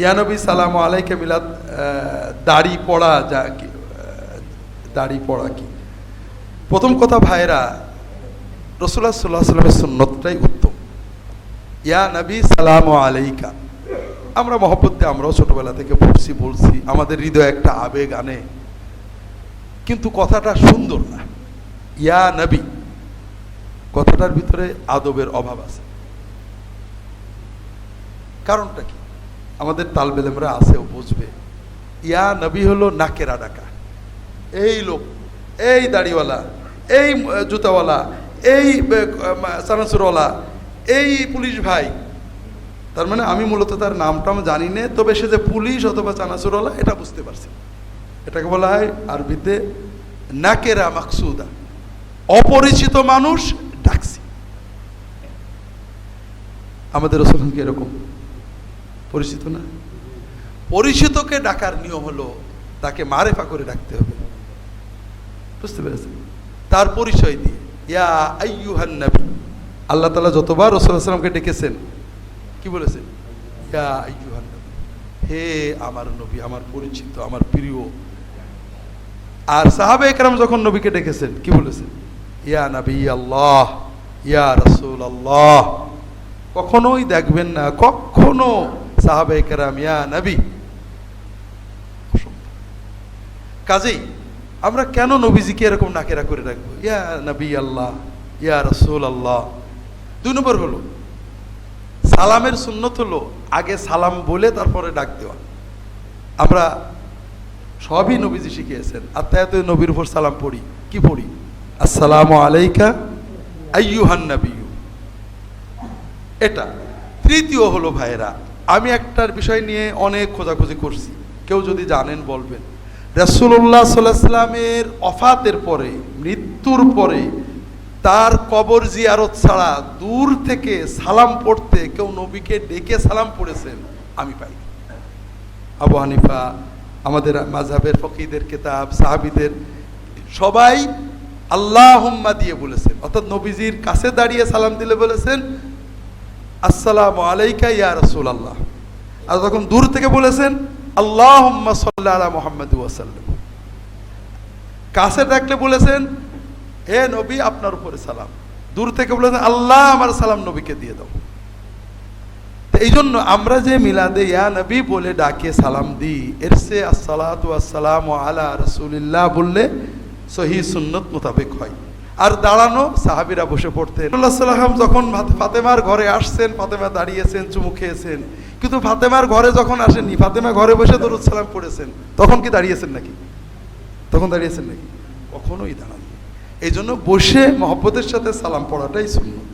ইয়ানবী সালাম আলাইকে মিলাদ দাড়ি পড়া যা কি দাড়ি পড়া কি? প্রথম কথা ভাইরা রসুল্লাহ সাল্লাহ সাল্লামের সুন্নতটাই উত্তম। ইয়া নবী, সালাম আলাইকা। আমরা মহব্বতে আমরাও ছোটবেলা থেকে পড়ছি, বলছি, আমাদের হৃদয়ে একটা আবেগ আনে। কিন্তু কথাটা সুন্দর না। ইয়া নবী, কথাটার ভিতরে আদবের অভাব আছে। কারণটা কি? আমাদের তালবেলেমরা আছে ও বুঝবে। ইয়া নবী হলো নাকেরা ডাকা এই লোক, এই দাড়িওয়ালা, এই জুতাওয়ালা, এই সানাসুরওয়ালা, এই পুলিশ ভাই। তার মানে আমি মূলত তার নামটাম জানি না, তবে সে যে পুলিশ অথবা চানাচুরওয়ালা এটা বুঝতে পারছি। এটাকে বলা হয় আরবিতে নাকেরা মাকসুদা। অপরিচিত মানুষ ডাকছি। আমাদের রসুল কি এরকম? পরিচিত না। পরিচিতকে ডাকার নিয়ম হলো তাকে মারেফা করে ডাকতে হবে। বুঝতে পেরেছেন? তার পরিচয় দিয়ে, ইয়া আইয়ুহান নবী। আল্লাহ তালা যতবার রসুলামকে ডেকেছেন, কি বলেছেন? ইয়া আইয়ুহান নবী, হে আমার নবী, আমার পরিচিত, আমার প্রিয়। আর সাহাবে একরাম যখন নবীকে ডেকেছেন, কি বলেছেন? ইয়া নবী আল্লাহ ইয়া রসুল আল্লাহ কখনোই দেখবেন না, কখনো সাহাবে একরাম ইয়া নবী। কাজেই আমরা কেন নবীজিকে এরকম নাকেরা করে রাখব? ইয়া নবী আল্লাহ, ইয়া রসুল আল্লাহ। দুই নম্বর হলো, সালামের সুন্নত হলো আগে সালাম বলে তারপরে ডাক দেওয়া। আমরা সবই নবীজি শিখিয়েছেন, আত্মায়াত নবীর উপর সালাম পড়ি। কি পড়ি? আসসালামু আলাইকা আইয়ুহান নবিয়ু এটা। তৃতীয় হলো ভাইরা আমি একটার বিষয় নিয়ে অনেক খোঁজাখুঁজি করছি। কেউ যদি জানেন বলবেন। রাসূলুল্লাহ সাল্লাহ সাল্লামের অফাতের পরে, মৃত্যুর পরে তার কবর জিয়ারত ছাড়া দূর থেকে সালাম পড়তে কেউ নবীকে ডেকে সালাম পড়েছেন, আমি পাই আবু হানিফা, আমাদের মাঝহাবের ফকিদের কেতাব, সাহাবিদের, সবাই আল্লাহ দিয়ে বলেছেন। অর্থাৎ নবীজির কাছে দাঁড়িয়ে সালাম দিলে বলেছেন আসসালামু আলাইকা ইয়া রাসূল আল্লাহ আর তখন দূর থেকে বলেছেন আল্লাহ সাল্লাহ মোহাম্মদ ওয়াসাল্লাম কাছে ডাকলে বলেছেন হে নবী, আপনার উপরে সালাম। দূর থেকে বলেছেন, আল্লাহ, আমার সালাম নবীকে দিয়ে দাও। এই জন্য আমরা যে মিলাদে ইয়া নবী বলে ডাকে সালাম দিই, এর সে আসসালাতু আসসালাম আলা রসুলিল্লাহ বললে সহি সুন্নত মোতাবেক হয়। আর দাঁড়ানো, সাহাবিরা বসে পড়তেন। আল্লাহ সাল্লাম যখন ফাতে- ফাতেমার ঘরে আসছেন, ফাতেমা দাঁড়িয়েছেন, চুমু খেয়েছেন। কিন্তু ফাতেমার ঘরে যখন আসেননি, ফাতেমা ঘরে বসে দরুদ সালাম পড়েছেন। তখন কি দাঁড়িয়েছেন নাকি? তখন দাঁড়িয়েছেন নাকি? কখনোই দাঁড়ান এই জন্য বসে মহব্বতের সাথে সালাম পড়াটাই সুন্নত।